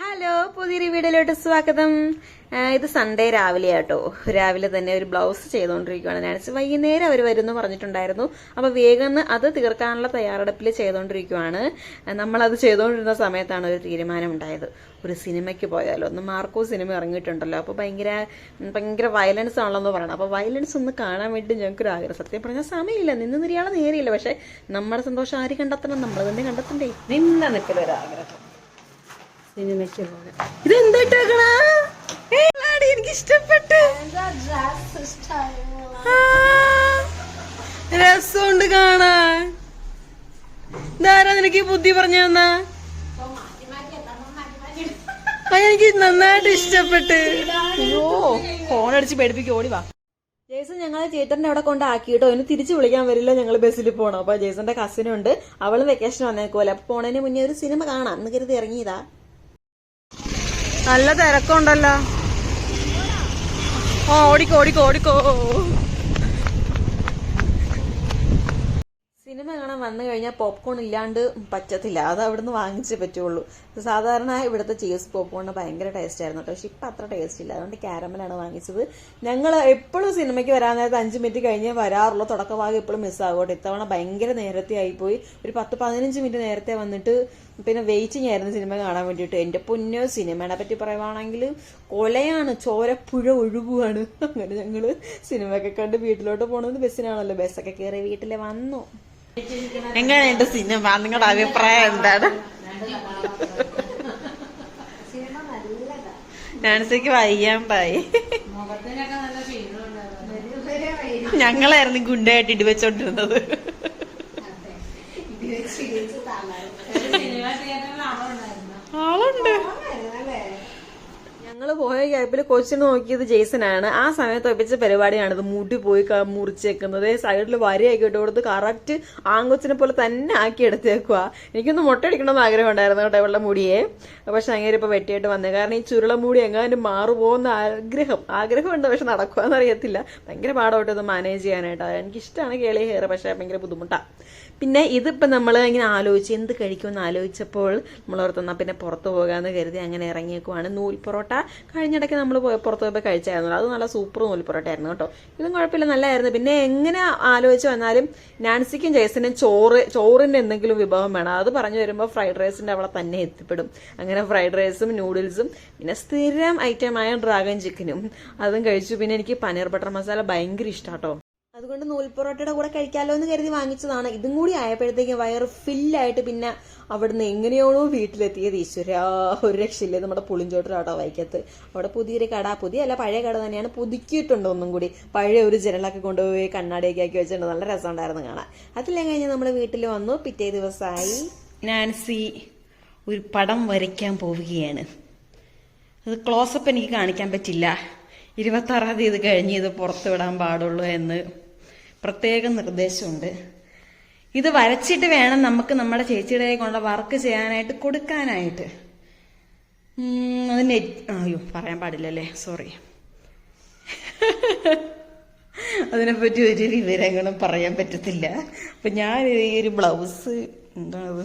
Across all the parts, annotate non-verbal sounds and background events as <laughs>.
Hello പുതിയൊരു വീഡിയോയിലോട്ട് സ്വാഗതം. ഇത് സൺഡേ രാവിലെ ആട്ടോ. രാവിലെ തന്നെ ഒരു ബ്ലൗസ് ചെയ്തുകൊണ്ടിരിക്കുകയാണ് ഞാൻ വൈകുന്നേരം അവർ വരുമെന്ന് പറഞ്ഞിട്ടുണ്ടായിരുന്നു. അപ്പോൾ വേഗം അത് തീർക്കാനുള്ള തയ്യാറെടുപ്പിൽ ചെയ്തുകൊണ്ടിരിക്കുകയാണ് നമ്മളത് ചെയ്തുകൊണ്ടിരുന്ന സമയത്താണ് ഒരു തീരുമാനം ഉണ്ടായത് ഒരു സിനിമയ്ക്ക് പോയാലോ. ഒന്ന് മാർക്കോ സിനിമ ഇറങ്ങിയിട്ടുണ്ടല്ലോ. അപ്പോൾ ഭയങ്കര ഭയങ്കര വയലൻസ് ആണല്ലോ പറയണം. അപ്പോൾ വയലൻസ് ഒന്ന് കാണാൻ വേണ്ടി ഞങ്ങൾക്കൊരു ആഗ്രഹം. സത്യം പറഞ്ഞാൽ സമയമില്ല. നിന്ന് നിരയാളെ നേരിയില്ല. പക്ഷേ നമ്മുടെ സന്തോഷം ആര് കണ്ടെത്തണം? നമ്മൾ തന്നെ കണ്ടെത്തണ്ടേ. നിന്ന നിൽക്കലൊരാഗ്രഹം സിനിമയ്ക്ക് പോകാൻ. ഇത് എന്തായിട്ടാക്കണ എനിക്ക് ഇഷ്ടപ്പെട്ട് രസമുണ്ട് കാണാൻ. ഇതാരാ നിനക്ക് ബുദ്ധി പറഞ്ഞു തന്നാ? എനിക്ക് നന്നായിട്ട് ഇഷ്ടപ്പെട്ട്. അയ്യോ ഫോൺ അടിച്ച് പേടിപ്പിക്കും ഓടി വാ. ജേസൺ ഞങ്ങളെ ചേട്ടന്റെ അവിടെ കൊണ്ടാക്കിയിട്ടോ ഇനി തിരിച്ചു വിളിക്കാൻ വരില്ല ഞങ്ങൾ ബസ്സിൽ പോകണം അപ്പൊ ജേസന്റെ കസിനുണ്ട് അവളും വെക്കേഷൻ വന്നേക്കുമല്ലോ അപ്പൊ പോണതിന് മുന്നേ ഒരു സിനിമ കാണാം. എന്ന് കരുതി ഇറങ്ങിയതാ. നല്ല തിരക്കുണ്ടല്ലോ. ഓ ഓടിക്കോ ഓടിക്കോ ഓടിക്കോ. സിനിമ കാണാൻ വന്നു കഴിഞ്ഞാൽ പോപ്കോൺ ഇല്ലാണ്ട് പറ്റത്തില്ല. അത് അവിടുന്ന് വാങ്ങിച്ചേ പറ്റുള്ളൂ. സാധാരണ ഇവിടുത്തെ ചീസ് പോപ്കോണിന് ഭയങ്കര ടേസ്റ്റ് ആയിരുന്നു കേട്ടോ പക്ഷെ ഇപ്പം അത്ര ടേസ്റ്റ് ഇല്ല. അതുകൊണ്ട് ക്യാരമലാണ് വാങ്ങിച്ചത്. ഞങ്ങൾ എപ്പോഴും സിനിമയ്ക്ക് വരാൻ നേരത്തെ അഞ്ച് മിനിറ്റ് കഴിഞ്ഞേ വരാറുള്ളൂ. തുടക്കഭാഗം എപ്പോഴും മിസ്സാകോട്ടെ ഇത്തവണ ഭയങ്കര നേരത്തെ ആയിപ്പോയി. ഒരു പത്ത് പതിനഞ്ച് മിനിറ്റ് നേരത്തെ വന്നിട്ട് പിന്നെ വെയിറ്റിംഗ് ആയിരുന്നു സിനിമ കാണാൻ വേണ്ടിയിട്ട്. എന്റെ പൊന്നോ സിനിമയെ പറ്റി പറയുവാണെങ്കിൽ കൊലയാണ്. ചോരപ്പുഴ ഒഴുകുവാണ്. അങ്ങനെ ഞങ്ങൾ സിനിമയൊക്കെ കണ്ട് വീട്ടിലോട്ട് പോകണമെന്ന് ബസ്സിനാണല്ലോ. ബസ്സൊക്കെ കയറി വീട്ടിൽ വന്നു. എങ്ങനെയുണ്ട് സിനിമ? നിങ്ങളുടെ അഭിപ്രായം എന്താണ്? നാൻസിക്ക് വയ്യാണ്ടായി ഞങ്ങളായിരുന്നു ഗുണ്ടായിട്ട് ഇടിവെച്ചോണ്ടിരുന്നത് ആളുണ്ട്. ഞങ്ങൾ പോയ ഗ്യാപ്പിൽ കൊച്ചിന് നോക്കിയത് ആണ് ആ സമയത്ത് ഒപ്പിച്ച പരിപാടിയാണ്. ഇത് മുടി പോയി മുറിച്ചേക്കുന്നത്. സൈഡിൽ വരയൊക്കെ ഇട്ട് കൊടുത്ത് കറക്റ്റ് ആങ്കൊച്ചിനെ പോലെ തന്നെ ആക്കി എടുത്തേക്കുക എനിക്കൊന്ന് മുട്ടയടിക്കണമെന്ന് ആഗ്രഹം ഉണ്ടായിരുന്നു കേട്ടോ ഇവളുടെ മുടിയെ. പക്ഷെ അങ്ങനെ ഇപ്പൊ വെട്ടിയിട്ട് വന്നത് കാരണം ഈ ചുരുള മുടി എങ്ങാനും മാറുപോകുന്ന ആഗ്രഹം. ആഗ്രഹമുണ്ട് പക്ഷെ നടക്കുവാന്ന് അറിയത്തില്ല. ഭയങ്കര പാടോട്ട് ഇത് മാനേജ് ചെയ്യാനായിട്ട്. എനിക്കിഷ്ടമാണ് കേളി ഹെയർ പക്ഷെ ഭയങ്കര ബുദ്ധിമുട്ടാണ് പിന്നെ ഇതിപ്പോൾ നമ്മൾ ഇങ്ങനെ ആലോചിച്ച് എന്ത് കഴിക്കുമെന്ന് ആലോചിച്ചപ്പോൾ നമ്മൾ പിന്നെ പുറത്ത് പോകാമെന്ന് കരുതി അങ്ങനെ ഇറങ്ങിയേക്കുവാണ്. നൂൽ പൊറോട്ട കഴിഞ്ഞിടയ്ക്ക് നമ്മൾ പുറത്ത് പോയപ്പോൾ കഴിച്ചായിരുന്നു. അത് നല്ല സൂപ്പർ നൂൽ പൊറോട്ട ആയിരുന്നു കേട്ടോ. ഇതും കുഴപ്പമില്ല നല്ലതായിരുന്നു പിന്നെ എങ്ങനെ ആലോചിച്ച് വന്നാലും നാൻസിക്കും ജയസിനും ചോറ് ചോറിന്റെ എന്തെങ്കിലും വിഭവം വേണം. അത് പറഞ്ഞു വരുമ്പോൾ ഫ്രൈഡ് റൈസിന്റെ അവളെ തന്നെ എത്തിപ്പെടും. അങ്ങനെ ഫ്രൈഡ് റൈസും നൂഡിൽസും പിന്നെ സ്ഥിരം ഐറ്റമായ ഡ്രാഗൺ ചിക്കനും അതും കഴിച്ചു. പിന്നെ എനിക്ക് പനീർ ബട്ടർ മസാല ഭയങ്കര ഇഷ്ടാട്ടോ അതുകൊണ്ട് നൂൽ പൊറോട്ടയുടെ കൂടെ കഴിക്കാമല്ലോ എന്ന് കരുതി വാങ്ങിച്ചതാണ്. ഇതും കൂടി ആയപ്പോഴത്തേക്കും വയറ് ഫില്ലായിട്ട് പിന്നെ അവിടുന്ന് എങ്ങനെയാണോ വീട്ടിലെത്തിയത്. ഈശ്വര ഒരു രക്ഷയില്ലേ നമ്മുടെ പുളിഞ്ചോട്ടിലാട്ടോ വൈക്കത്ത്. അവിടെ പുതിയൊരു കട പുതിയ അല്ല പഴയ കട തന്നെയാണ് പുതുക്കിയിട്ടുണ്ട് ഒന്നും കൂടി. പഴയ ഒരു ജനലൊക്കെ കൊണ്ടുപോയി കണ്ണാടിയൊക്കെ ആക്കി വെച്ചിട്ടുണ്ട്. നല്ല രസമുണ്ടായിരുന്നു കാണാൻ. അതെല്ലാം കഴിഞ്ഞ് നമ്മൾ വീട്ടിൽ വന്നു. പിറ്റേ ദിവസമായി നാൻസി ഒരു പടം വരയ്ക്കാൻ പോവുകയാണ്. അത് ക്ലോസപ്പ് എനിക്ക് കാണിക്കാൻ പറ്റില്ല. ഇരുപത്താറാം തീയതി കഴിഞ്ഞ് ഇത് പുറത്തു വിടാൻ പാടുള്ളൂ എന്ന്. പ്രത്യേക നിർദ്ദേശമുണ്ട്. ഇത് വരച്ചിട്ട് വേണം നമുക്ക് നമ്മുടെ ചേച്ചിയുടെ കൊണ്ട് വർക്ക് ചെയ്യാനായിട്ട് കൊടുക്കാനായിട്ട്. അത് നെറ്റ് അയ്യോ പറയാൻ പാടില്ലല്ലേ സോറി അതിനെപ്പറ്റി ഒരു വിവരങ്ങളും പറയാൻ പറ്റത്തില്ല. അപ്പം ഞാൻ ഈ ഒരു ബ്ലൗസ് എന്താണത്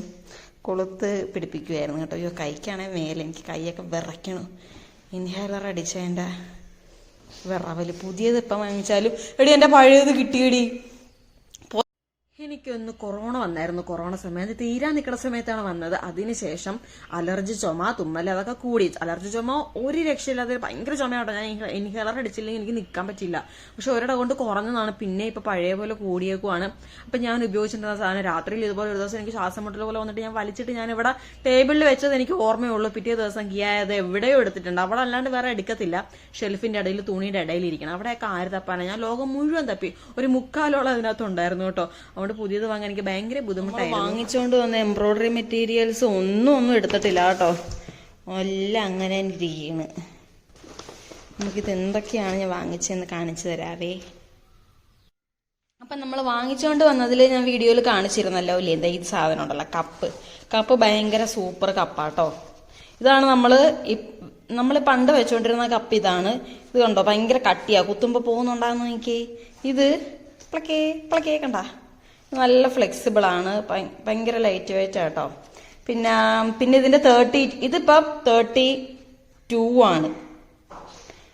കൊളുത്ത് പിടിപ്പിക്കുമായിരുന്നു കേട്ടോ. അയ്യോ കൈക്കാണെങ്കിൽ മേലെ എനിക്ക് കൈയൊക്കെ വിറയ്ക്കണം. ഇൻഹേലർ അടിച്ചതിന്റെ വിറവൽ. പുതിയത് ഇപ്പം വാങ്ങിച്ചാലും എടി എന്റെ പഴയത് കിട്ടിയടി. എനിക്കൊന്ന് കൊറോണ വന്നായിരുന്നു കൊറോണ സമയത്ത് തീരാൻ നിൽക്കുന്ന സമയത്താണ് വന്നത്. അതിനുശേഷം അലർജി ചുമ തുമ്മൽ അതൊക്കെ കൂടി. അലർജി ചുമ ഒരു രക്ഷയില്ലാതെ ഭയങ്കര ചുമയാട്ടോ. ഞാൻ ഇൻഹേലർ അടിച്ചില്ലെങ്കിൽ എനിക്ക് നിൽക്കാൻ പറ്റില്ല. പക്ഷെ ഒരിട കൊണ്ട് കുറഞ്ഞതാണ്. പിന്നെ ഇപ്പൊ പഴയ പോലെ കൂടിയേക്കുവാണ്. അപ്പൊ ഞാൻ ഉപയോഗിച്ചിട്ടുള്ള സാധനം രാത്രിയിൽ ഇതുപോലെ ഒരു ദിവസം എനിക്ക് ശ്വാസം മുട്ടൽ പോലെ വന്നിട്ട് ഞാൻ വലിച്ചിട്ട് ഞാൻ ഇവിടെ ടേബിളിൽ വെച്ചത് എനിക്ക് ഓർമ്മയുള്ളൂ. പിറ്റേ ദിവസം കിയായത് എവിടെയോ എടുത്തിട്ടുണ്ട്. അവിടെ അല്ലാണ്ട് വേറെ എടുക്കത്തില്ല. ഷെൽഫിന്റെ ഇടയിൽ തുണിയുടെ ഇടയിൽ ഇരിക്കണം. അവിടെയൊക്കെ ആര് തപ്പാനാണ് ഞാൻ ലോകം മുഴുവൻ തപ്പി. ഒരു മുക്കാലോളം അതിനകത്തുണ്ടായിരുന്നു കേട്ടോ. അതുകൊണ്ട് പുതിയത് വാങ്ങാൻ എനിക്ക് ഭയങ്കര ബുദ്ധിമുട്ടായി വാങ്ങിച്ചുകൊണ്ട് വന്ന എംബ്രോയ്ഡറി മെറ്റീരിയൽസ് ഒന്നും ഒന്നും എടുത്തിട്ടില്ല കേട്ടോ. എല്ലാം അങ്ങനെ ഇരിക്കുകയാണ് നമുക്കിത് എന്തൊക്കെയാണ് ഞാൻ വാങ്ങിച്ചതെന്ന് കാണിച്ചു തരാവേ. അപ്പം നമ്മൾ വാങ്ങിച്ചുകൊണ്ട് വന്നതിൽ ഞാൻ വീഡിയോയിൽ കാണിച്ചിരുന്നല്ലോ ഇല്ലേ? എന്താ ഈ സാധനം ഉണ്ടല്ലോ കപ്പ്. കപ്പ് ഭയങ്കര സൂപ്പർ കപ്പാട്ടോ ഇതാണ് നമ്മൾ നമ്മൾ പണ്ട് വെച്ചുകൊണ്ടിരുന്ന കപ്പ് ഇതാണ്. ഇത് കണ്ടോ? ഭയങ്കര കട്ടിയാ. കുത്തുമ്പോൾ പോകുന്നുണ്ടാകുന്നു എനിക്ക് ഇത് പ്ലക്കേ പ്ലക്കേ കണ്ട? നല്ല ഫ്ലെക്സിബിൾ ആണ്. ഭയ- ഭയങ്കര ലൈറ്റ് വെയിറ്റ് ആട്ടോ പിന്നെ പിന്നെ ഇതിന്റെ തേർട്ടി ഇതിപ്പോ തേർട്ടി ടു ആണ്.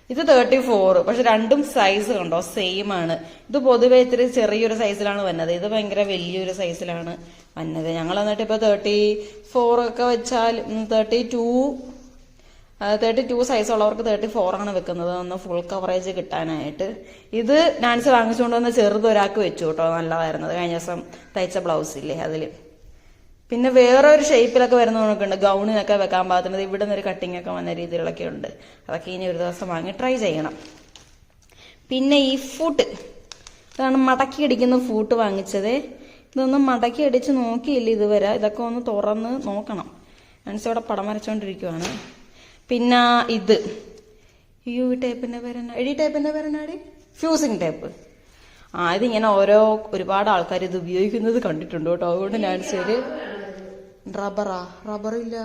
ഇത് തേർട്ടി ഫോർ പക്ഷെ രണ്ടും സൈസ് കണ്ടോ? സെയിം ആണ്. ഇത് പൊതുവെ ഇത്തിരി ചെറിയൊരു സൈസിലാണ് വന്നത്. ഇത് ഭയങ്കര വലിയൊരു സൈസിലാണ് വന്നത്. ഞങ്ങൾ എന്നിട്ട് ഇപ്പൊ തേർട്ടി ഫോർ ഒക്കെ വെച്ചാൽ thirty two thirty two size ഉള്ളവർക്ക് തേർട്ടി ഫോർ ആണ് വെക്കുന്നത്. ഒന്ന് ഫുൾ കവറേജ് കിട്ടാനായിട്ട്. ഇത് നാൻസി വാങ്ങിച്ചുകൊണ്ട് വന്ന് ചെറുത് ഒരാൾക്ക് വെച്ചു കേട്ടോ. നല്ലതായിരുന്നത് കഴിഞ്ഞ ദിവസം തയ്ച്ച ബ്ലൗസ് ഇല്ലേ അതിൽ പിന്നെ വേറെ ഒരു ഷേപ്പിലൊക്കെ വരുന്ന കണക്കുണ്ട് ഗൗണിനൊക്കെ വെക്കാൻ പാകത്തിനത്. ഇവിടെ നിന്ന് ഒരു കട്ടിംഗ് ഒക്കെ വന്ന രീതിയിലൊക്കെ ഉണ്ട്. അതൊക്കെ ഇനി ഒരു ദിവസം വാങ്ങി ട്രൈ ചെയ്യണം. പിന്നെ ഈ ഫൂട്ട് ഇതാണ് മടക്കി അടിക്കുന്ന ഫൂട്ട് വാങ്ങിച്ചത്. ഇതൊന്നും മടക്കി അടിച്ച് നോക്കിയില്ല ഇതുവരെ? ഇതൊക്കെ ഒന്ന് തുറന്ന് നോക്കണം. മനസ്സിവിടെ പടം വരച്ചോണ്ടിരിക്കുവാണ്. പിന്നെ ഇത്. യു ടൈപ്പിന്റെ പേരെന്നാ എഡി ടൈപ്പിന്റെ പേരെന്നാടി ഫ്യൂസിങ് ടൈപ്പ് ആ ഇതിങ്ങനെ ഓരോ ഒരുപാട് ആൾക്കാർ ഇത് ഉപയോഗിക്കുന്നത് കണ്ടിട്ടുണ്ട് കേട്ടോ. അതുകൊണ്ട് ഞാൻ ശരി റബ്ബറാ റബ്ബറില്ല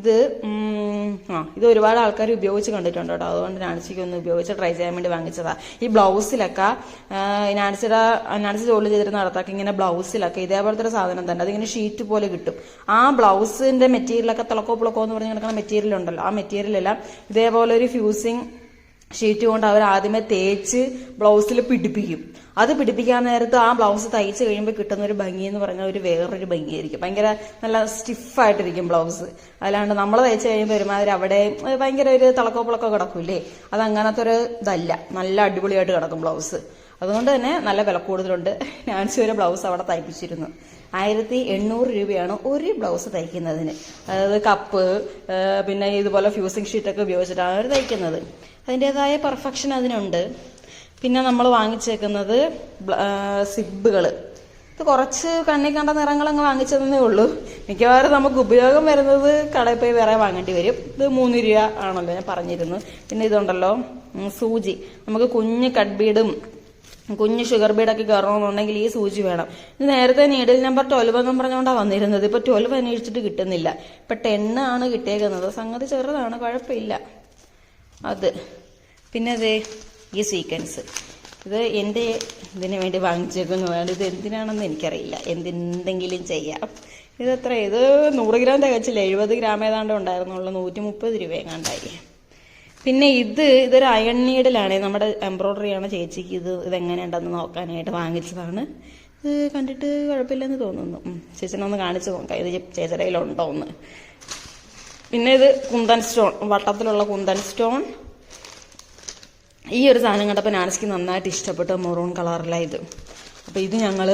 ഇത് ആ ഇത് ഒരുപാട് ആൾക്കാർ ഉപയോഗിച്ച് കണ്ടിട്ടുണ്ട് കേട്ടോ. അതുകൊണ്ട് നാൻസിക്ക് ഒന്ന് ഉപയോഗിച്ച് ട്രൈ ചെയ്യാൻ വേണ്ടി വാങ്ങിച്ചതാ. ഈ ബ്ലൗസിലൊക്കെ നാൻസിയുടെ നാൻസി ജോലി ചെയ്തിരുന്ന നടത്താക്കി ഇങ്ങനെ ബ്ലൗസിലൊക്കെ ഇതേപോലത്തെ ഒരു സാധനം തന്നെ അതിങ്ങനെ ഷീറ്റ് പോലെ കിട്ടും. ആ ബ്ലൗസിന്റെ മെറ്റീരിയലൊക്കെ തിളക്കോ പിളക്കോ എന്ന് പറഞ്ഞ് കിടക്കുന്ന മെറ്റീരിയൽ ഉണ്ടല്ലോ ആ മെറ്റീരിയലെല്ലാം ഇതേപോലെ ഒരു ഫ്യൂസിങ് ഷീറ്റ് കൊണ്ട് അവർ ആദ്യമേ തേച്ച് ബ്ലൗസിൽ പിടിപ്പിക്കും. അത് പിടിപ്പിക്കാൻ നേരത്ത് ആ ബ്ലൗസ് തയ്ച്ച് കഴിയുമ്പോൾ കിട്ടുന്ന ഒരു ഭംഗി എന്ന് പറഞ്ഞാൽ ഒരു വേറൊരു ഭംഗിയായിരിക്കും. ഭയങ്കര നല്ല സ്റ്റിഫായിട്ടിരിക്കും ബ്ലൗസ്. അല്ലാണ്ട് നമ്മൾ തയ്ച്ച് കഴിയുമ്പോൾ ഒരുമാതിരി അവിടെ ഭയങ്കര ഒരു തിളക്കോപ്പിളക്കോ കിടക്കൂലേ അത് അങ്ങനത്തെ ഒരു ഇതല്ല. നല്ല അടിപൊളിയായിട്ട് കിടക്കും ബ്ലൗസ്. അതുകൊണ്ട് തന്നെ നല്ല വില കൂടുതലുണ്ട്. നാൻസി ഒരു ബ്ലൗസ് അവിടെ തയ്പ്പിച്ചിരുന്നു. ആയിരത്തി എണ്ണൂറ് രൂപയാണ് ഒരു ബ്ലൗസ് തയ്ക്കുന്നതിന്. അതായത് കപ്പ് പിന്നെ ഇതുപോലെ ഫ്യൂസിങ് ഷീറ്റൊക്കെ ഉപയോഗിച്ചിട്ടാണ് അവർ തയ്ക്കുന്നത്. അതിന്റെതായ പെർഫെക്ഷൻ അതിനുണ്ട്. പിന്നെ നമ്മൾ വാങ്ങിച്ചേക്കുന്നത് സിബുകൾ ഇത് കുറച്ച് കണ്ണി കണ്ട നിറങ്ങൾ അങ്ങ് വാങ്ങിച്ചതേ ഉള്ളൂ. മിക്കവാറും നമുക്ക് ഉപയോഗം വരുന്നത് കടയിൽ പോയി വേറെ വാങ്ങേണ്ടി വരും. ഇത് മൂന്ന് രൂപ ആണല്ലോ ഞാൻ പറഞ്ഞിരുന്നു പിന്നെ ഇതുണ്ടല്ലോ സൂചി. നമുക്ക് കുഞ്ഞ് കട്ബീഡും കുഞ്ഞ് ഷുഗർ ബീഡൊക്കെ കയറണമെന്നുണ്ടെങ്കിൽ ഈ സൂചി വേണം. ഇത് നേരത്തെ നീഡിൽ നമ്പർ ട്വൽവ് എന്നും പറഞ്ഞുകൊണ്ടാണ് വന്നിരുന്നത്. ഇപ്പൊ ട്വൽവ് അന്വേഷിച്ചിട്ട് കിട്ടുന്നില്ല. ഇപ്പൊ ടെന്ന് ആണ് കിട്ടിയേക്കുന്നത്. സംഗതി ചെറുതാണ് കുഴപ്പമില്ല. അത്. പിന്നെ അതെ ഈ സീക്വൻസ് ഇത് എന്റെ ഇതിന് വേണ്ടി വാങ്ങിച്ചേക്കുന്നതാണ് ഇത് എന്തിനാണെന്ന് എനിക്കറിയില്ല. എന്തെന്തെങ്കിലും ചെയ്യാം. ഇത് എത്ര? ഇത് നൂറ് ഗ്രാം തികച്ചില്ല. എഴുപത് ഗ്രാം ഏതാണ്ട് ഉണ്ടായിരുന്നുള്ളൂ. നൂറ്റി മുപ്പത് രൂപ എങ്ങാണ്ടായി പിന്നെ ഇത് ഇതൊരു അയൺ നീഡിലാണ് നമ്മുടെ എംബ്രോയ്ഡറി ആണ് ചേച്ചിക്ക് ഇത് ഇതെങ്ങനെയുണ്ടെന്ന് നോക്കാനായിട്ട് വാങ്ങിച്ചതാണ്. ഇത് കണ്ടിട്ട് കുഴപ്പമില്ലെന്ന് തോന്നുന്നു. ചേച്ചനൊന്ന് കാണിച്ചു നോക്കാം. ഇത് ചേച്ചിയുടെ എന്ന് പിന്നെ ഇത് കുന്തൻ സ്റ്റോൺ വട്ടത്തിലുള്ള കുന്തൻ സ്റ്റോൺ. ഈ ഒരു സാധനം കണ്ടപ്പോൾ നാനസ്ക്ക് നന്നായിട്ട് ഇഷ്ടപ്പെട്ടു മെറൂൺ കളറിലായത് അപ്പോൾ ഇത് ഞങ്ങൾ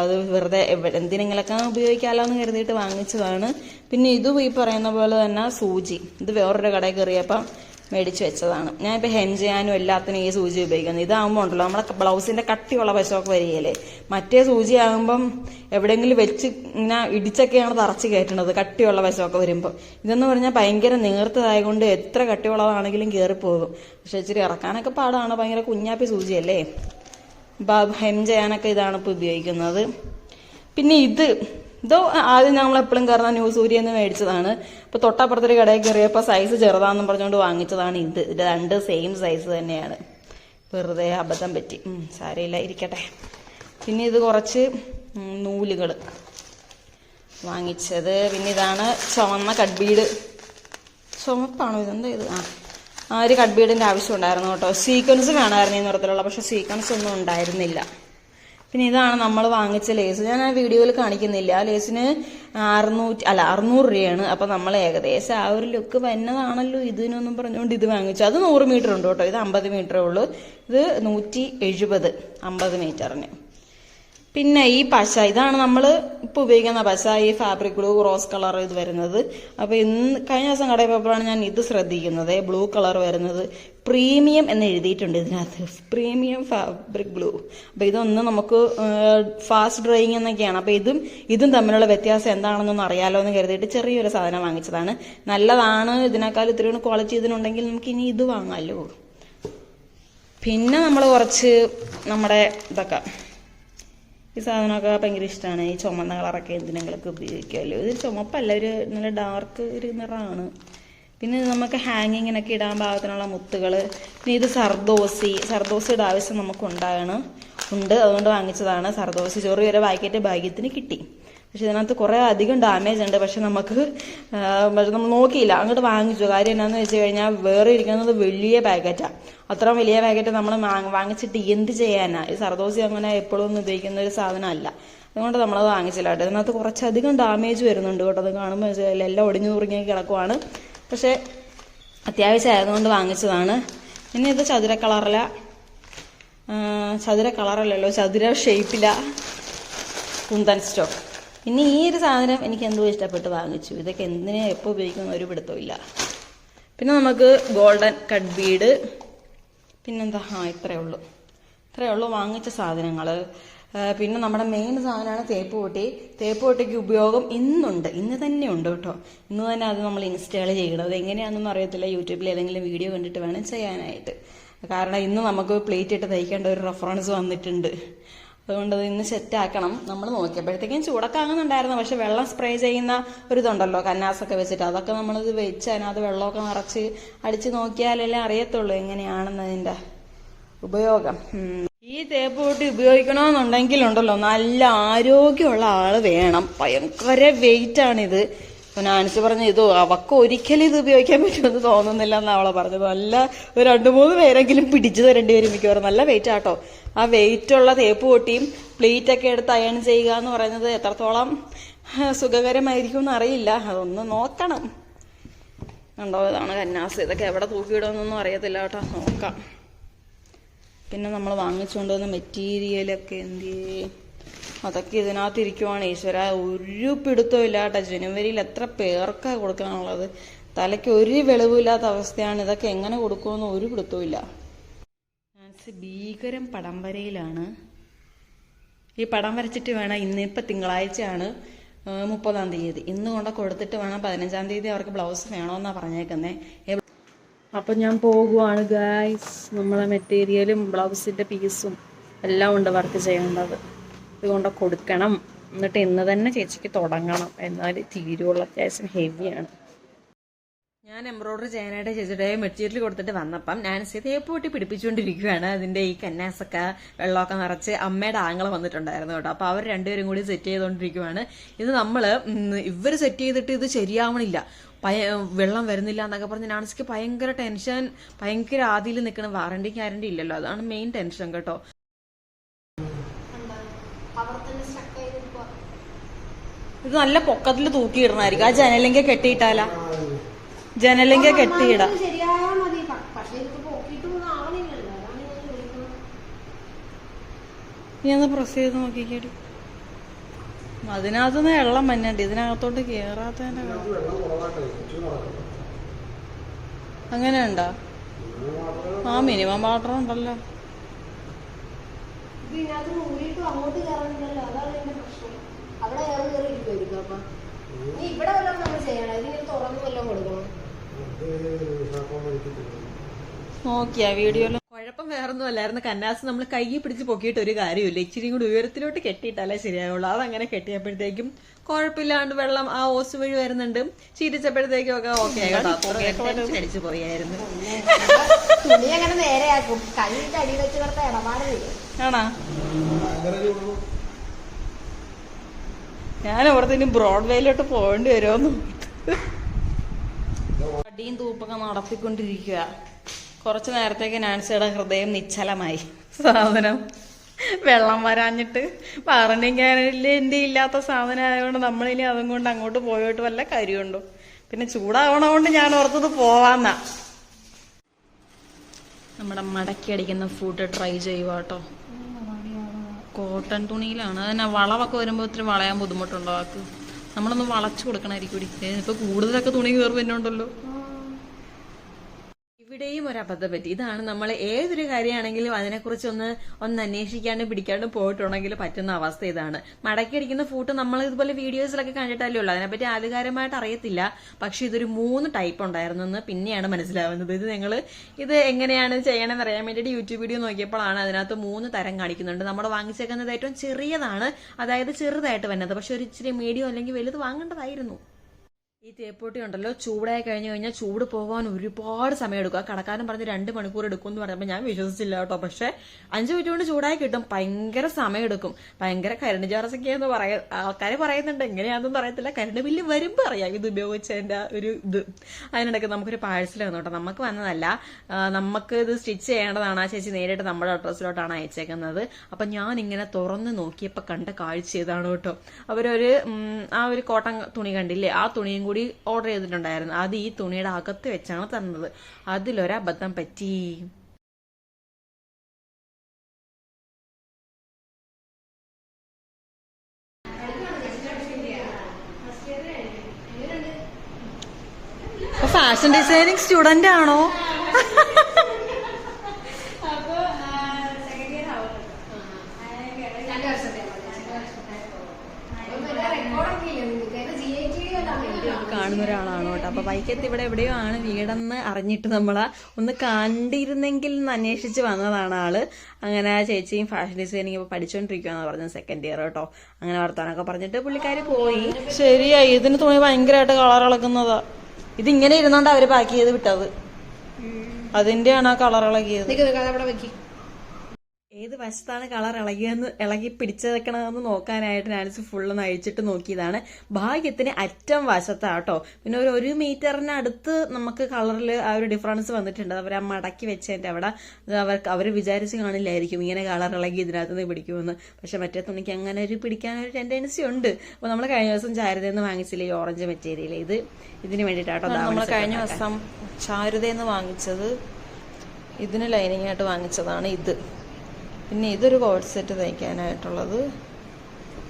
അത് വെറുതെ എന്തിനെങ്കിലൊക്കെ ഉപയോഗിക്കാമല്ലോ എന്ന് കരുതിയിട്ട് വാങ്ങിച്ചതാണ്. പിന്നെ ഇതും ഈ പറയുന്ന പോലെ തന്നെ സൂചി. ഇത് വേറൊരു കടയിൽ കയറിയപ്പം മേടിച്ച് വെച്ചതാണ്. ഞാനിപ്പോൾ ഹെം ചെയ്യാനും എല്ലാത്തിനും ഈ സൂചി ഉപയോഗിക്കുന്നത്. ഇതാകുമ്പോൾ ഉണ്ടല്ലോ നമ്മുടെ ബ്ലൗസിന്റെ കട്ടിയുള്ള വശമൊക്കെ വരികയല്ലേ? മറ്റേ സൂചി ആകുമ്പം എവിടെയെങ്കിലും വെച്ച് ഇങ്ങനെ ഇടിച്ചൊക്കെയാണ് തറച്ച് കയറ്റുന്നത് കട്ടിയുള്ള വശമൊക്കെ വരുമ്പോൾ ഇതെന്ന് പറഞ്ഞാൽ ഭയങ്കര നീർത്തതായതുകൊണ്ട് എത്ര കട്ടിയുള്ളതാണെങ്കിലും കയറിപ്പോകും പക്ഷെ ഇച്ചിരി ഇറക്കാനൊക്കെ പാടാണ്. ഭയങ്കര കുഞ്ഞാപ്പി സൂചിയല്ലേ? ഹെം ചെയ്യാനൊക്കെ ഇതാണ് ഇപ്പോൾ ഉപയോഗിക്കുന്നത്. പിന്നെ ഇത് ഇതോ ആദ്യം നമ്മൾ എപ്പോഴും കയറുന്ന ന്യൂ സൂര്യ എന്ന് മേടിച്ചതാണ്. ഇപ്പൊ തൊട്ടപ്പുറത്തൊരു കടയിൽ കയറിയപ്പോൾ സൈസ് ചെറുതാണെന്ന് പറഞ്ഞുകൊണ്ട് വാങ്ങിച്ചതാണ് ഇത്. ഇത് രണ്ട് സെയിം സൈസ് തന്നെയാണ്. വെറുതെ അബദ്ധം പറ്റി. സാരയില്ല ഇരിക്കട്ടെ. പിന്നെ ഇത് കുറച്ച് നൂലുകൾ വാങ്ങിച്ചത്. പിന്നെ ഇതാണ് ചുവന്ന കഡ്ബീഡ് ചുമപ്പാണോ ഇതെന്താ ഇത്? ആ ആ ഒരു കഡ്ബീഡിന്റെ ആവശ്യം ഉണ്ടായിരുന്നു കേട്ടോ. സീക്വൻസ് വേണമായിരുന്നു ഈ നിറത്തിലുള്ള പക്ഷെ സീക്വൻസ് ഒന്നും ഉണ്ടായിരുന്നില്ല. പിന്നെ ഇതാണ് നമ്മൾ വാങ്ങിച്ച ലേസ്. ഞാൻ ആ വീഡിയോയിൽ കാണിക്കുന്നില്ല. ആ ലേസിന് അറുന്നൂറ്റി അല്ല അറുന്നൂറ് രൂപയാണ്. അപ്പൊ നമ്മൾ ഏകദേശം ആ ഒരു ലുക്ക് വന്നതാണല്ലോ ഇതിനൊന്നും പറഞ്ഞുകൊണ്ട് ഇത് വാങ്ങിച്ചു. അത് നൂറ് മീറ്റർ ഉണ്ട് കേട്ടോ. ഇത് അമ്പത് മീറ്ററേ ഉള്ളൂ. ഇത് നൂറ്റി എഴുപത് അമ്പത് മീറ്ററിന്. പിന്നെ ഈ പശ ഇതാണ് നമ്മൾ ഇപ്പോൾ ഉപയോഗിക്കുന്ന പശ. ഈ ഫാബ്രിക് ബ്ലൂ റോസ് കളർ ഇത് വരുന്നത്. അപ്പോൾ ഇന്ന് കഴിഞ്ഞ ദിവസം കടയിൽ പോയപ്പോഴാണ് ഞാൻ ഇത് ശ്രദ്ധിക്കുന്നത്. ബ്ലൂ കളർ വരുന്നത്. പ്രീമിയം എന്ന് എഴുതിയിട്ടുണ്ട് ഇതിനകത്ത്. പ്രീമിയം ഫാബ്രിക് ഗ്ലൂ അപ്പോൾ ഇതൊന്ന് നമുക്ക് ഫാസ്റ്റ് ഡ്രൈയിങ് എന്നൊക്കെയാണ്. അപ്പോൾ ഇതും ഇതും തമ്മിലുള്ള വ്യത്യാസം എന്താണെന്നൊന്ന് അറിയാലോ എന്ന് കരുതിയിട്ട് ചെറിയൊരു സാധനം വാങ്ങിച്ചതാണ്. നല്ലതാണ് ഇതിനേക്കാൾ ഇത്രയും ക്വാളിറ്റി ഇതിനുണ്ടെങ്കിൽ നമുക്ക് ഇനി ഇത് വാങ്ങാമല്ലോ പിന്നെ നമ്മൾ കുറച്ച് നമ്മുടെ ഇതൊക്കെ. ഈ സാധനമൊക്കെ ഭയങ്കര ഇഷ്ടമാണ് ഈ ചുമന്ന കളറൊക്കെ എന്തിനെങ്കിലൊക്കെ ഉപയോഗിക്കുമല്ലോ ഇത് ചുമപ്പല്ല ഒരു നല്ല ഡാർക്ക് ഒരു നിറമാണ് പിന്നെ നമുക്ക് ഹാങ്ങിങ്ങിനൊക്കെ ഇടാൻ പാകത്തിനുള്ള മുത്തുകൾ പിന്നെ ഇത് സർദോസി സർദോസിയുടെ ആവശ്യം നമുക്ക് ഉണ്ടാകണം ഉണ്ട് അതുകൊണ്ട് വാങ്ങിച്ചതാണ്. സർദോസി ചെറിയൊരു പാക്കറ്റ് ഭാഗ്യത്തിന് കിട്ടി. പക്ഷെ ഇതിനകത്ത് കുറേ അധികം ഡാമേജ് ഉണ്ട്. പക്ഷെ നമുക്ക് നമ്മൾ നോക്കിയില്ല. അങ്ങോട്ട് വാങ്ങിച്ചു. കാര്യം എന്നാന്ന് വെച്ച് കഴിഞ്ഞാൽ വേറെ ഇരിക്കുന്നത് വലിയ പാക്കറ്റാണ് അത്ര വലിയ പാക്കറ്റ് നമ്മൾ വാങ്ങിച്ചിട്ട് എന്ത് ചെയ്യാനാ? ഈ സർദോസി അങ്ങനെ എപ്പോഴും ഒന്നും ഉപയോഗിക്കുന്ന ഒരു സാധനമല്ല. അതുകൊണ്ട് നമ്മളത് വാങ്ങിച്ചില്ല കേട്ടോ. ഇതിനകത്ത് കുറച്ചധികം ഡാമേജ് വരുന്നുണ്ട് കേട്ടോ. അത് കാണുമ്പോൾ എല്ലാം ഒടിഞ്ഞു തുറങ്ങിയൊക്കെ കിടക്കുവാണ്. പക്ഷേ അത്യാവശ്യം ആയതുകൊണ്ട് വാങ്ങിച്ചതാണ്. ഇനി ഇത് ചതുര കളറില ചതുര കളറല്ലല്ലോ ചതുര ഷേപ്പില കുന്തൻ സ്റ്റോക്ക്. പിന്നെ ഈ ഒരു സാധനം എനിക്ക് എന്തോ ഇഷ്ടപ്പെട്ട് വാങ്ങിച്ചു. ഇതൊക്കെ എന്തിനെ എപ്പോൾ ഉപയോഗിക്കുന്ന ഒരു പിടുത്തമില്ല പിന്നെ നമുക്ക് ഗോൾഡൻ കട്ട് ബീഡ്. പിന്നെന്താ? ആ ഇത്രയേ ഉള്ളൂ. ഇത്രയേ ഉള്ളൂ വാങ്ങിച്ച സാധനങ്ങൾ പിന്നെ നമ്മുടെ മെയിൻ സാധനമാണ് തേപ്പ് പൊട്ടി. തേപ്പ് പൊട്ടിക്ക് ഉപയോഗം ഇന്നുണ്ട്. ഇന്ന് തന്നെ ഉണ്ട് കേട്ടോ. ഇന്ന് തന്നെ അത് നമ്മൾ ഇൻസ്റ്റാൾ ചെയ്യണം. അത് എങ്ങനെയാണെന്നൊന്നും അറിയത്തില്ല. യൂട്യൂബിൽ ഏതെങ്കിലും വീഡിയോ കണ്ടിട്ട് വേണം ചെയ്യാനായിട്ട്. കാരണം ഇന്ന് നമുക്ക് പ്ലേറ്റ് ഇട്ട് തയ്ക്കേണ്ട ഒരു റെഫറൻസ് വന്നിട്ടുണ്ട്. അതുകൊണ്ട് അത് ഇന്ന് സെറ്റാക്കണം നമ്മൾ നോക്കിയപ്പോഴത്തേക്കും ചൂടക്കാങ്ങുന്നുണ്ടായിരുന്നു പക്ഷെ വെള്ളം സ്പ്രേ ചെയ്യുന്ന ഒരു ഇതുണ്ടല്ലോ കന്നാസൊക്കെ വെച്ചിട്ട്. അതൊക്കെ നമ്മളിത് വെച്ച് അതിനകത്ത് വെള്ളമൊക്കെ നിറച്ച് അടിച്ച് നോക്കിയാലല്ലേ അറിയത്തുള്ളൂ എങ്ങനെയാണെന്നതിന്റെ ഉപയോഗം. ഈ തേപ്പ് പൊട്ടി ഉപയോഗിക്കണമെന്നുണ്ടെങ്കിൽ ഉണ്ടല്ലോ നല്ല ആരോഗ്യമുള്ള ആൾ വേണം. ഭയങ്കര വെയിറ്റ് ആണിത്. ഇപ്പൊ നാൻസി പറഞ്ഞു ഇത് അവക്ക് ഒരിക്കലും ഇത് ഉപയോഗിക്കാൻ പറ്റുമെന്ന് തോന്നുന്നില്ല എന്നാ അവളെ പറഞ്ഞത്. നല്ല ഒരു രണ്ടു മൂന്ന് പേരെങ്കിലും പിടിച്ചു തരേണ്ടി വരും മിക്കവാറും. നല്ല വെയിറ്റ് ആട്ടോ. ആ വെയിറ്റ് ഉള്ള തേപ്പ് പൊട്ടിയും പ്ലേറ്റ് ഒക്കെ എടുത്ത് അയൺ ചെയ്യുക എന്ന് പറയുന്നത് എത്രത്തോളം സുഖകരമായിരിക്കും എന്ന് അറിയില്ല അതൊന്ന് നോക്കണം. ഉണ്ടോ ഇതാണ് കന്നാസ്. ഇതൊക്കെ എവിടെ തൂക്കിയിടുമെന്നൊന്നും അറിയത്തില്ല കേട്ടോ. നോക്കാം. പിന്നെ നമ്മൾ വാങ്ങിച്ചുകൊണ്ട് വന്ന മെറ്റീരിയലൊക്കെ എന്ത് ചെയ്യും? അതൊക്കെ ഇതിനകത്ത് ഇരിക്കുവാണ് ഈശ്വര ഒരു പിടുത്തവും ഇല്ല കേട്ടോ ജനുവരിയിൽ എത്ര പേർക്കാണ് കൊടുക്കാനുള്ളത്? തലയ്ക്ക് ഒരു വെളിവില്ലാത്ത അവസ്ഥയാണ്. ഇതൊക്കെ എങ്ങനെ കൊടുക്കുമെന്ന് ഒരു പിടുത്തവും ഇല്ല. ഭീകരം പടം വരയിലാണ്. ഈ പടം വരച്ചിട്ട് വേണം ഇന്നിപ്പോൾ തിങ്കളാഴ്ചയാണ് മുപ്പതാം തീയതി. ഇന്ന് കൊണ്ട് കൊടുത്തിട്ട് വേണം പതിനഞ്ചാം തീയതി അവർക്ക് ബ്ലൗസ് വേണമെന്നാണ് പറഞ്ഞേക്കുന്നേ. അപ്പം ഞാൻ പോകുവാണ് ഗായ്സ് നമ്മളെ മെറ്റീരിയലും ബ്ലൗസിന്റെ പീസും എല്ലാം ഉണ്ട് വർക്ക് ചെയ്യേണ്ടത്. ഇതുകൊണ്ട് കൊടുക്കണം. എന്നിട്ട് ഇന്ന് തന്നെ ചേച്ചിക്ക് തുടങ്ങണം. എന്നാൽ തീരുവുള്ള അത്യാവശ്യം ഹെവിയാണ് ഞാൻ എംബ്രോയിഡറി ചെയ്യാനായിട്ട് ചേച്ചിയുടെ മെറ്റീരിയൽ കൊടുത്തിട്ട് വന്നപ്പം നാൻസി തേപ്പ് പൊട്ടി പിടിപ്പിച്ചുകൊണ്ടിരിക്കുകയാണ് അതിന്റെ ഈ കന്നാസൊക്കെ വെള്ളമൊക്കെ നിറച്ച് അമ്മയുടെ ആങ്ങള വന്നിട്ടുണ്ടായിരുന്നു കേട്ടോ. അപ്പോൾ അവർ രണ്ടുപേരും കൂടി സെറ്റ് ചെയ്തുകൊണ്ടിരിക്കുകയാണ് ഇത് നമ്മൾ ഇവർ സെറ്റ് ചെയ്തിട്ട് ഇത് ശരിയാവണില്ല. വെള്ളം വരുന്നില്ല എന്നൊക്കെ പറഞ്ഞ് നാൻസിക്ക് ഭയങ്കര ടെൻഷൻ ഭയങ്കര ആദിയിൽ നിൽക്കണം വാറണ്ടി ഗ്യാരണ്ടി ഇല്ലല്ലോ. അതാണ് മെയിൻ ടെൻഷൻ കേട്ടോ. ഇത് നല്ല പൊക്കത്തിൽ തൂക്കിയിടണമായിരിക്കും ആ ജനലെങ്ക കെട്ടിയിട്ടാലാ. ജനലെങ്ക കെട്ടിയിടാം. ഞാൻ പ്രസ് ചെയ്ത് നോക്കിക്കേടി. അതിനകത്തുനിന്ന് വെള്ളം മഞ്ഞണ്ട് ഇതിനകത്തോട്ട് കേറാത്തതിന്റെ അങ്ങനെ ഉണ്ടോ ആ മിനിമം വാട്ടർ ഉണ്ടല്ലോ. നോക്കിയാ കുഴപ്പം വേറൊന്നും അല്ലായിരുന്നു. കന്നാസ് നമ്മൾ കൈ പിടിച്ച് പൊക്കിയിട്ട് ഒരു കാര്യമില്ല ഇച്ചിരി കൂടി ഉയരത്തിലോട്ട് കെട്ടിയിട്ടല്ലേ ശരിയാവുള്ളൂ. അതങ്ങനെ കെട്ടിയപ്പോഴത്തേക്കും കുഴപ്പമില്ലാണ്ട് വെള്ളം ആ ഓസ് വഴി വരുന്നുണ്ട്. ചീരിച്ചപ്പോഴത്തേക്കും ഒക്കെ ഓക്കെ അടിച്ചു പോയായിരുന്നു. തുണി അങ്ങനെ നേരെയാക്കും. അടി വെച്ച് കിടത്ത ഇടപാടില്ല ആണാ? ഞാൻ അവിടുത്തെ ഇനി ബ്രോഡ്വേയിലോട്ട് പോകേണ്ടി വരുമോ അടിയും തൂപ്പൊക്കെ നടത്തിക്കൊണ്ടിരിക്കുക കുറച്ചു നേരത്തേക്ക് നാൻസിയുടെ ഹൃദയം നിശ്ചലമായി. സാധനം വെള്ളം വരാഞ്ഞിട്ട് പറഞ്ഞിക്കാനില്ല എന്റെ ഇല്ലാത്ത സാധനം ആയതുകൊണ്ട് നമ്മളിനി അതും കൊണ്ട് അങ്ങോട്ട് പോയിട്ട് വല്ല കാര്യമുണ്ടോ? പിന്നെ ചൂടാവണോണ്ട് ഞാൻ ഓർത്തത് പോവാന്നാ. നമ്മുടെ മടക്കി അടിക്കുന്ന ഫുഡ് ട്രൈ ചെയ്യുക കേട്ടോ കോട്ടൺ തുണിയിലാണ്. അതന്നെ വളവൊക്കെ വരുമ്പോൾ ഒത്തിരി വളയാൻ ബുദ്ധിമുട്ടുണ്ടോ ആക്ക് നമ്മളൊന്ന് വളച്ചു കൊടുക്കണമായിരിക്കും ഇപ്പൊ കൂടുതലൊക്കെ തുണി കയറി വരുന്നുണ്ടല്ലോ. ഇവിടെയും ഒരു അബദ്ധം പറ്റി ഇതാണ് നമ്മൾ ഏതൊരു കാര്യമാണെങ്കിലും അതിനെക്കുറിച്ച് ഒന്ന് അന്വേഷിക്കാണ്ട് പിടിക്കാണ്ട് പോയിട്ടുണ്ടെങ്കിൽ പറ്റുന്ന അവസ്ഥ ഇതാണ്. മടക്കി അടിക്കുന്ന ഫൂട്ട് നമ്മൾ ഇതുപോലെ വീഡിയോസിലൊക്കെ കണ്ടിട്ടല്ലേ ഉള്ളൂ. അതിനെപ്പറ്റി ആധികാരികമായിട്ട് അറിയത്തില്ല. പക്ഷെ ഇതൊരു മൂന്ന് ടൈപ്പ് ഉണ്ടായിരുന്നു എന്ന് പിന്നെയാണ് മനസ്സിലാവുന്നത്. ഇത് നിങ്ങൾ ഇത് എങ്ങനെയാണ് ചെയ്യണമെന്ന് അറിയാൻ വേണ്ടിയിട്ട് യൂട്യൂബ് വീഡിയോ നോക്കിയപ്പോഴാണ് അതിനകത്ത് മൂന്ന് തരം കാണിക്കുന്നുണ്ട്. നമ്മൾ വാങ്ങിച്ചേക്കുന്നത് ഏറ്റവും ചെറിയതാണ്. അതായത് ചെറുതായിട്ട് വരുന്നത് പക്ഷെ ഒരു ഇച്ചിരി മീഡിയം അല്ലെങ്കിൽ വലുത് വാങ്ങേണ്ടതായിരുന്നു. ഈ തേപ്പൊട്ടി ഉണ്ടല്ലോ ചൂടായി കഴിഞ്ഞു കഴിഞ്ഞാൽ ചൂട് പോകാൻ ഒരുപാട് സമയം എടുക്കും കടക്കാരൻ പറഞ്ഞ് രണ്ട് മണിക്കൂർ എടുക്കും എന്ന് പറഞ്ഞപ്പോൾ ഞാൻ വിശ്വസിച്ചില്ല കേട്ടോ. പക്ഷെ അഞ്ച് മിനിറ്റ് കൊണ്ട് ചൂടായി കിട്ടും ഭയങ്കര സമയം എടുക്കും ഭയങ്കര കരണ്ട് ചാർജൊക്കെ എന്ന് ആൾക്കാർ പറയുന്നുണ്ട് എങ്ങനെയാണെന്നൊന്നും പറയത്തില്ല കരണ്ട് ബില്ല് വരുമ്പോൾ അറിയാം ഇത് ഉപയോഗിച്ചതിന്റെ ആ ഒരു ഇത്. അതിനിടയ്ക്ക് നമുക്കൊരു പാഴ്സൽ വന്നു കേട്ടോ. നമുക്ക് വന്നതല്ല നമുക്ക് ഇത് സ്റ്റിച്ച് ചെയ്യേണ്ടതാണ് ആ ചേച്ചി നേരിട്ട് നമ്മുടെ അഡ്രസ്സിലോട്ടാണ് അയച്ചേക്കുന്നത്. അപ്പൊ ഞാൻ ഇങ്ങനെ തുറന്ന് നോക്കിയപ്പോൾ കണ്ട കാഴ്ച ഇതാണ് കേട്ടോ. അവരൊരു ആ ഒരു കോട്ടൺ തുണി കണ്ടില്ലേ? ആ തുണിയും കൂടി ഓർഡർ ചെയ്തിട്ടുണ്ടായിരുന്നു. അത് ഈ തുണിയുടെ അകത്ത് വെച്ചാണ് തന്നത്. അതിലൊരബദ്ധം പറ്റി. ഫാഷൻ ഡിസൈനിങ് സ്റ്റുഡന്റ് ആണോ? അപ്പൊ വൈക്കത്ത് ഇവിടെ എവിടെയോ ആണ് വീടെന്ന് അറിഞ്ഞിട്ട് നമ്മൾ ഒന്ന് കണ്ടിരുന്നെങ്കിൽ എന്ന് അന്വേഷിച്ച് വന്നതാണ് ആൾ. അങ്ങനെ ചേച്ചിയും ഫാഷൻ ഡിസൈനിങ് ഇപ്പൊ പഠിച്ചോണ്ടിരിക്കുവാന്ന് പറഞ്ഞു സെക്കൻഡ് ഇയർ കേട്ടോ അങ്ങനെ വർത്താനൊക്കെ പറഞ്ഞിട്ട് പുള്ളിക്കാര് പോയി. ശരിയാ ഇതിന് തുണി ഭയങ്കരമായിട്ട് കളർ ഇളകുന്നതാ ഇതിങ്ങനെ ഇരുന്നോണ്ട് അവർ പാക്ക് ചെയ്ത് വിട്ടത്. അതിന്റെയാണ് ആ കളർ ഇളകിയത്. അവിടെ വെക്കി. ഏത് വശത്താണ് കളർ ഇളകിയെന്ന് ഇളകി പിടിച്ചേക്കണമെന്ന് നോക്കാനായിട്ട് ഞാൻ ഫുള്ള് നയിച്ചിട്ട് നോക്കിയതാണ്. ഭാഗ്യത്തിന് അറ്റം വശത്താണ് വശത്താട്ടോ. പിന്നെ ഒരു ഒരു മീറ്ററിനടുത്ത് നമുക്ക് കളറിൽ ആ ഒരു ഡിഫറൻസ് വന്നിട്ടുണ്ട്. അവർ ആ മടക്കി വെച്ചതിന്റെ അവിടെ. അവർ അവർക്ക് അവർ വിചാരിച്ച് കാണില്ലായിരിക്കും ഇങ്ങനെ കളർ ഇളകി ഇതിനകത്ത് നിന്ന് പിടിക്കുമെന്ന്. പക്ഷെ മറ്റേ തുണിക്ക് അങ്ങനെ ഒരു പിടിക്കാൻ ഒരു ടെൻഡൻസി ഉണ്ട്. അപ്പോൾ നമ്മൾ കഴിഞ്ഞ ദിവസം ചാരുതെന്ന് വാങ്ങിച്ചില്ല ഈ ഓറഞ്ച് മെറ്റീരിയൽ ഇത്? ഇതിന് വേണ്ടിയിട്ടാട്ടോ നമ്മൾ കഴിഞ്ഞ ദിവസം ചാരുതെന്ന് വാങ്ങിച്ചത് ഇതിന് ലൈനിങ് ആയിട്ട് വാങ്ങിച്ചതാണ് ഇത്. പിന്നെ ഇതൊരു കോഡ് സെറ്റ് തയ്ക്കാനായിട്ടുള്ളത്.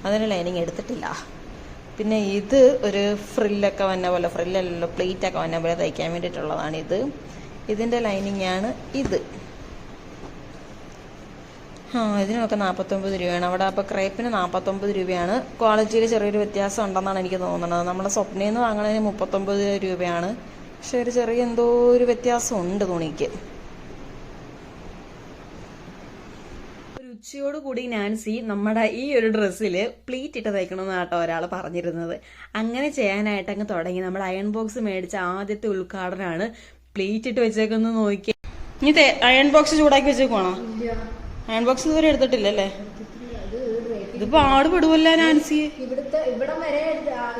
അതിന് ലൈനിങ് എടുത്തിട്ടില്ല. പിന്നെ ഇത് ഒരു ഫ്രില്ലൊക്കെ വന്ന പോലെ ഫ്രില്ലല്ലോ പ്ലേറ്റൊക്കെ വന്ന പോലെ തയ്ക്കാൻ വേണ്ടിയിട്ടുള്ളതാണ് ഇത്. ഇതിന്റെ ലൈനിങ് ആണ് ഇത്. ആ ഇതിനൊക്കെ നാൽപ്പത്തൊമ്പത് രൂപയാണ്. അവിടെ അപ്പോൾ ക്രേപ്പിന് നാൽപ്പത്തൊമ്പത് രൂപയാണ്. ക്വാളിറ്റിയിൽ ചെറിയൊരു വ്യത്യാസം ഉണ്ടെന്നാണ് എനിക്ക് തോന്നുന്നത്. നമ്മുടെ സ്വപ്നയിൽ നിന്ന് വാങ്ങുന്നതിന് മുപ്പത്തൊമ്പത് രൂപയാണ്. പക്ഷെ ഒരു ചെറിയ എന്തോ ഒരു വ്യത്യാസമുണ്ട് തുണിക്ക്. ഒരു ഉച്ചയോട് കൂടി നാൻസി നമ്മുടെ ഈ ഒരു ഡ്രസ്സിൽ പ്ലീറ്റ് ഇട്ട് തയ്ക്കണമെന്നാട്ടോ ഒരാൾ പറഞ്ഞിരുന്നത്. അങ്ങനെ ചെയ്യാനായിട്ട് അങ്ങ് തുടങ്ങി. നമ്മൾ അയൺ ബോക്സ് മേടിച്ച ആദ്യത്തെ ഉദ്ഘാടനമാണ് പ്ലീറ്റ് ഇട്ട് വെച്ചേക്കുന്നത് നോക്കി. ഇനി അയൺ ബോക്സ് ചൂടാക്കി വെച്ചേക്കുവാണോ? അയൺ ബോക്സ് ഇതുവരെ എടുത്തിട്ടില്ലല്ലേ? ഇത് പെടുവല്ലോ നാൻസി? ഇവിടുത്തെ ഇവിടം വരെ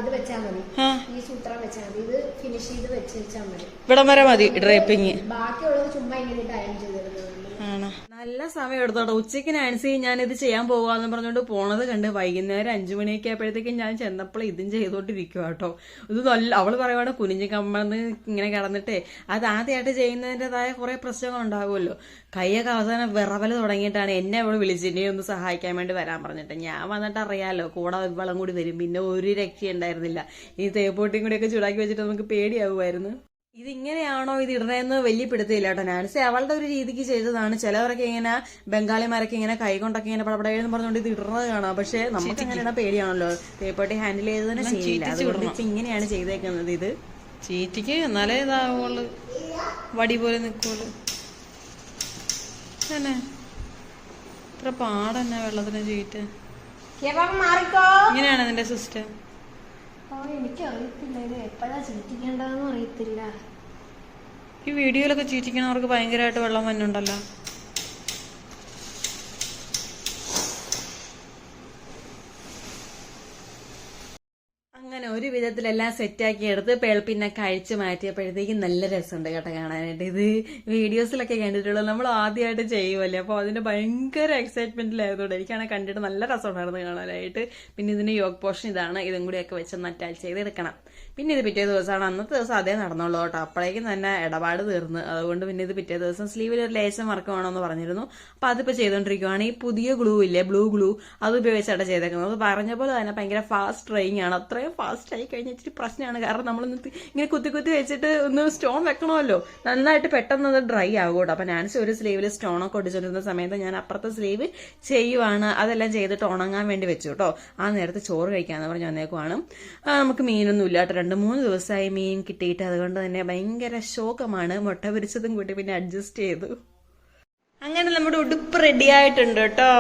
ഇത് വെച്ചാൽ മതി. ഡ്രൈപ്പിങ് ഈ സൂത്രം വെച്ചാൽ മതി. ഇത് ഫിനിഷ് ചെയ്ത് വെച്ച് വെച്ചാൽ മതി. ഇവിടം വരെ മതി ഡ്രേപ്പിങ്. ബാക്കിയുള്ളത് ചുമ്മാ ഇങ്ങനെ അയൺ നല്ല സമയം എടുത്തോട്ടോ. ഉച്ചയ്ക്ക് നാൻസി ഞാൻ ഇത് ചെയ്യാൻ പോകാന്ന് പറഞ്ഞുകൊണ്ട് പോണത് കണ്ട് വൈകുന്നേരം അഞ്ചു മണിയൊക്കെ ആയപ്പോഴത്തേക്കും ഞാൻ ചെന്നപ്പോൾ ഇതും ചെയ്തോണ്ടിരിക്കുക കേട്ടോ ഇത് നല്ല അവൾ പറയുവാണ് കുനിഞ്ഞ് കമ്മന്ന് ഇങ്ങനെ കിടന്നിട്ടേ. അത് ആദ്യമായിട്ട് ചെയ്യുന്നതിന്റെതായ കുറെ പ്രശ്നങ്ങൾ ഉണ്ടാകുമല്ലോ കൈയൊക്കെ അവസാനം വിറവൽ തുടങ്ങിയിട്ടാണ് എന്നെ അവൾ വിളിച്ചിട്ട് ഒന്ന് സഹായിക്കാൻ വേണ്ടി വരാൻ പറഞ്ഞിട്ട്. ഞാൻ വന്നിട്ട് അറിയാലോ കൂടെ ഇവളം കൂടി വരും. പിന്നെ ഒരു രക്ഷ ഉണ്ടായിരുന്നില്ല ഈ തേപ്പോട്ടിയും കൂടിയൊക്കെ ചൂടാക്കി വെച്ചിട്ട് നമുക്ക് പേടിയാകുമായിരുന്നു ഇതിങ്ങനെയാണോ ഇത് ഇടണേന്ന് വലിയ പിടുത്തില്ല കേട്ടോ നാൻസി അവളുടെ ഒരു രീതിക്ക് ചെയ്തതാണ്. ചിലവരൊക്കെ ഇങ്ങനെ ബംഗാളിമാരൊക്കെ ഇങ്ങനെ കൈകൊണ്ടൊക്കെ ഇങ്ങനെ പടപടയെന്ന് പറഞ്ഞുകൊണ്ട് ഇത് ഇടുന്നത് കാണാം. പക്ഷെ നമുക്ക് ഇങ്ങനെയുള്ള പേടിയാണല്ലോ. തേപ്പട്ടി ഹാൻഡിൽ ചെയ്ത് തന്നെ ചെയ്യില്ല അതുകൊണ്ട് ഇപ്പൊ ഇങ്ങനെയാണ് ചെയ്തേക്കുന്നത് ഇത്. ചീറ്റിക്ക് എന്നാലേ ഇതാവുള്ളു വടി പോലെ നിൽക്കുള്ളു തന്നെ ഇത്ര പാടന്നെ വെള്ളത്തിന് ചീറ്റ്. ഇങ്ങനെയാണ് നിന്റെ സിസ്റ്റം ആ എനിക്ക് അറിയത്തില്ല ഇത് എപ്പോഴാ ചീറ്റിക്കേണ്ടതെന്ന് അറിയത്തില്ല. ഈ വീഡിയോയിലൊക്കെ ചീറ്റിക്കണവർക്ക് ഭയങ്കരമായിട്ട് വെള്ളം വന്നുണ്ടല്ലോ അങ്ങനെ ഒരു വിധത്തിലെല്ലാം സെറ്റാക്കി എടുത്ത് പേൾപ്പിന്നൊക്കെ കഴിച്ചു മാറ്റിയപ്പോഴത്തേക്കും നല്ല രസമുണ്ട് കേട്ടോ കാണാനായിട്ട്. ഇത് വീഡിയോസിലൊക്കെ കണ്ടിട്ടുള്ളൂ നമ്മൾ ആദ്യമായിട്ട് ചെയ്യുമല്ലേ അപ്പോൾ അതിന്റെ ഭയങ്കര എക്സൈറ്റ്മെന്റിലായതുകൊണ്ട് എനിക്കാണെങ്കിൽ കണ്ടിട്ട് നല്ല രസമുണ്ടായിരുന്നു കാണാനായിട്ട്. പിന്നെ ഇതിന്റെ യോഗ പോർഷൻ ഇതാണ്. ഇതും കൂടിയൊക്കെ വെച്ചൊന്ന് അറ്റാച്ച് ചെയ്തെടുക്കണം. പിന്നെ ഇത് പിറ്റേ ദിവസമാണ്. അന്നത്തെ ദിവസം അതേ നടന്നുള്ളൂ കേട്ടോ. അപ്പോഴേക്കും തന്നെ ഇടപാട് തീർന്നു. അതുകൊണ്ട് പിന്നെ ഇത് പിറ്റേ ദിവസം സ്ലീവിൽ ഒരു ലേശം വർക്ക് വേണമെന്ന് പറഞ്ഞിരുന്നു. അപ്പൊ അതിപ്പോ ചെയ്തോണ്ടിരിക്കുവാണ് ഈ പുതിയ ഗ്ലൂ ഇല്ലേ? ബ്ലൂ ഗ്ലൂ അത് ഉപയോഗിച്ചാണ് ചെയ്തേക്കുന്നത്. പറഞ്ഞ പോലെ തന്നെ ഭയങ്കര ഫാസ്റ്റ് ഡ്രൈയിങ് ആണ്. അത്രയും ഫാസ്റ്റ് ആയി കഴിഞ്ഞാൽ ഇച്ചിരി പ്രശ്നമാണ്. കാരണം നമ്മൾ ഇങ്ങനെ കുത്തി കുത്തി വെച്ചിട്ട് ഒന്ന് സ്റ്റോൺ വെക്കണമല്ലോ. നന്നായിട്ട് പെട്ടെന്ന് അത് ഡ്രൈ ആകൂട്ടോ അപ്പം നാൻസി ഒരു സ്ലീവിൽ സ്റ്റോൺ ഒക്കെ ഒടിച്ചിരുന്ന സമയത്ത് ഞാൻ അപ്പുറത്തെ സ്ലീവ് ചെയ്യുവാണ്. അതെല്ലാം ചെയ്തിട്ട് ഉണങ്ങാൻ വേണ്ടി വെച്ചു കേട്ടോ. ആ നേരത്തെ ചോറ് കഴിക്കാന്ന് പറഞ്ഞ് വന്നേക്കുവാണ്. നമുക്ക് മീനൊന്നും ഇല്ലാട്ട് രണ്ട് മൂന്ന് ദിവസമായി മീൻ കിട്ടിയിട്ട് അതുകൊണ്ട് തന്നെ ഭയങ്കര ശോകമാണ്. മുട്ട പൊരിച്ചതും കൂട്ടി പിന്നെ അഡ്ജസ്റ്റ് ചെയ്തു. അങ്ങനെ നമ്മുടെ ഉടുപ്പ് റെഡി ആയിട്ടുണ്ട് കേട്ടോ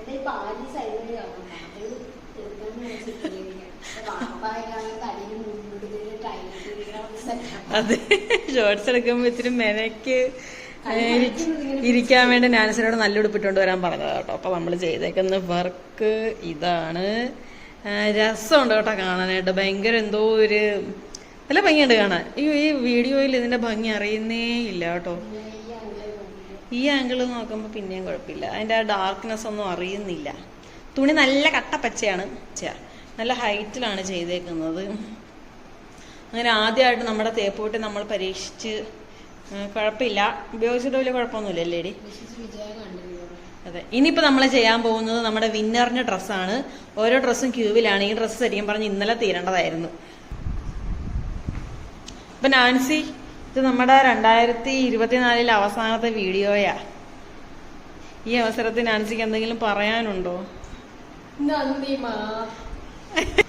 എന്റെ ഈ പാലി സൈഡിൽ കാണാം അത് തീർക്കാന്ന് വെച്ചിട്ടില്ല. വാപ്പായാലും തലയിൽ മുൻപിടുകയും അതെ. ഷോർട്സ് എടുക്കുമ്പോ ഇത്തിരി മെനക്ക് ഇരിക്കാൻ വേണ്ടി നാൻസിനോട് നല്ല ഉടുപ്പിട്ടുകൊണ്ട് വരാൻ പറഞ്ഞതാ കേട്ടോ. അപ്പൊ നമ്മൾ ചെയ്തേക്കുന്ന വർക്ക് ഇതാണ്. രസമുണ്ട് കേട്ടോ കാണാനായിട്ട്. ഭയങ്കര എന്തോ ഒരു നല്ല ഭംഗിയുണ്ട് കാണാൻ. ഈ ഈ വീഡിയോയിൽ ഇതിന്റെ ഭംഗി അറിയുന്നേ ഇല്ല കേട്ടോ. ഈ ആംഗിൾ നോക്കുമ്പോൾ പിന്നെയും കുഴപ്പമില്ല. അതിന്റെ ആ ഡാർക്ക്നെസ് ഒന്നും അറിയുന്നില്ല. തുണി നല്ല കട്ടപ്പച്ചയാണ്. നല്ല ഹൈറ്റിലാണ് ചെയ്തേക്കുന്നത്. അങ്ങനെ ആദ്യമായിട്ട് നമ്മുടെ തേപ്പൂട്ടി നമ്മൾ പരീക്ഷിച്ച് കുഴപ്പമില്ല. ഉപയോഗിച്ചിട്ട് വലിയ കുഴപ്പമൊന്നുമില്ല അല്ലേടി അതെ. ഇനിയിപ്പോ നമ്മൾ ചെയ്യാൻ പോകുന്നത് നമ്മുടെ വിന്നറിന്റെ ഡ്രസ്സാണ്. ഓരോ ഡ്രസ്സും ക്യൂവിലാണ്. ഈ ഡ്രസ്സ് ശരിക്കും പറഞ്ഞ് ഇന്നലെ തീരേണ്ടതായിരുന്നു. ഇപ്പൊ നാൻസി ഇത് നമ്മുടെ രണ്ടായിരത്തി ഇരുപത്തിനാലിലെ അവസാനത്തെ വീഡിയോയാ. ഈ അവസരത്തിൽ നാൻസിക്ക് എന്തെങ്കിലും പറയാനുണ്ടോ? നന്ദി മാ <laughs>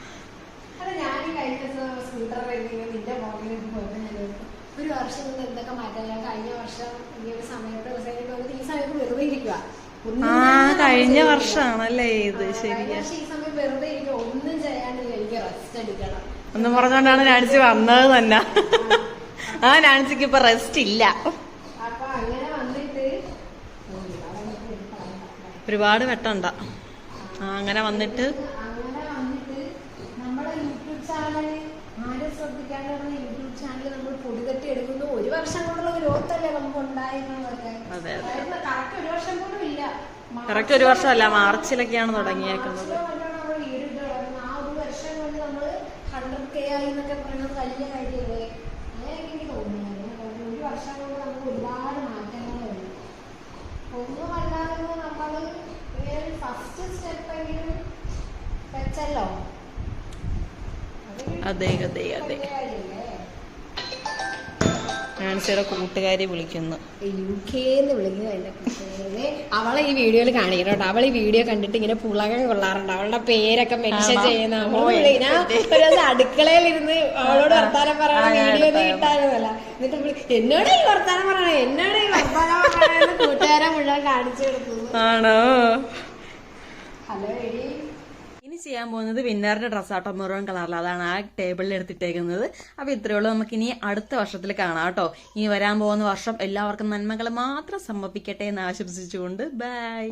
അല്ല ഞാൻ ഈ കഴിഞ്ഞ ദിവസം സ്കൂട്ടർ വരുന്നത് നിന്റെ മോളിൽ പോയപ്പോ ഞാൻ ഓർത്തു, ഒരു വർഷം കൊണ്ട് എന്തൊക്കെ മാറ്റാൻ ഞാൻ കഴിഞ്ഞ വർഷം ഈ ഒരു സമയത്ത് റിസൈനിട്ട് വന്നിട്ട് ഈ സമയത്ത് വെറുതെ ഇരിക്കുക ആ കഴിഞ്ഞ വർഷമാണല്ലേ ഇത്. ശരിയാ. ഈ സമയം വെറുതെ ഇരിക്കുക ഒന്നും ചെയ്യാണ്ടില്ല എനിക്ക് റെസ്റ്റ് എടുക്കണം. ഒന്നും പറഞ്ഞോണ്ടാണ് നാൻസി വന്നത് തന്നെ. ആ നാൻസിക്ക് ഇപ്പൊ റെസ്റ്റ് ഇല്ല. അപ്പൊ അങ്ങനെ വന്നിട്ട് ഒരുപാട് വെട്ടണ്ട. ആ അങ്ങനെ വന്നിട്ട് അങ്ങനെ വന്നിട്ട് നമ്മുടെ യൂട്യൂബ് ചാനൽ ആരും ശ്രദ്ധിക്കാണ്ട് നമ്മൾ എടുക്കുന്നു ഒരു വർഷം കൊണ്ടുള്ള ഗ്രോത്ത് അല്ലേ? നമുക്ക്. കറക്റ്റ് ഒരു വർഷം പോലും ഇല്ല. കറക്റ്റ് ഒരു വർഷമല്ല മാർച്ചിലൊക്കെയാണ് തുടങ്ങിയേക്കുന്നത്. അതെ അതെ അതെ. നാൻസിയുടെ കൂട്ടുകാരി വിളിക്കുന്നു. യു കെന്ന് വിളിക്കുന്നത് എന്റെ കൂട്ടുകാരനെ അവളെ ഈ വീഡിയോയിൽ കാണിക്കണം കേട്ടോ അവൾ ഈ വീഡിയോ കണ്ടിട്ട് ഇങ്ങനെ പുളകം കൊള്ളാറുണ്ട്. അവളുടെ പേരൊക്കെ മെൻഷൻ? ചെയ്യുന്ന ഞാൻ ഒരു ദിവസം അടുക്കളയിൽ ഇരുന്ന് അവളോട് വർത്താനം പറയണ വീഡിയോ എടുത്താ. കിട്ടാനല്ല എന്നിട്ട് എന്നോട് ഈ വർത്താനം പറയണേ? എന്നോട് ഈ വർത്താനം പറയണ? കൂട്ടുകാരെ മുഴുവൻ കാണിച്ചു കൊടുക്കുന്നു. ആണോ? ഹലോ ചെയ്യാൻ പോകുന്നത് വിന്നറിന്റെ ഡ്രസ്സാട്ടോ മെറൂൺ കളറിൽ അതാണ് ആ ടേബിളിൽ എടുത്തിട്ടേക്കുന്നത്. അപ്പൊ ഇത്രയേ ഉള്ളൂ. നമുക്ക് ഇനി അടുത്ത വർഷത്തിൽ കാണാം കേട്ടോ. ഇനി വരാൻ പോകുന്ന വർഷം എല്ലാവർക്കും നന്മകൾ മാത്രം സമർപ്പിക്കട്ടെ എന്ന് ആശംസിച്ചുകൊണ്ട് ബൈ.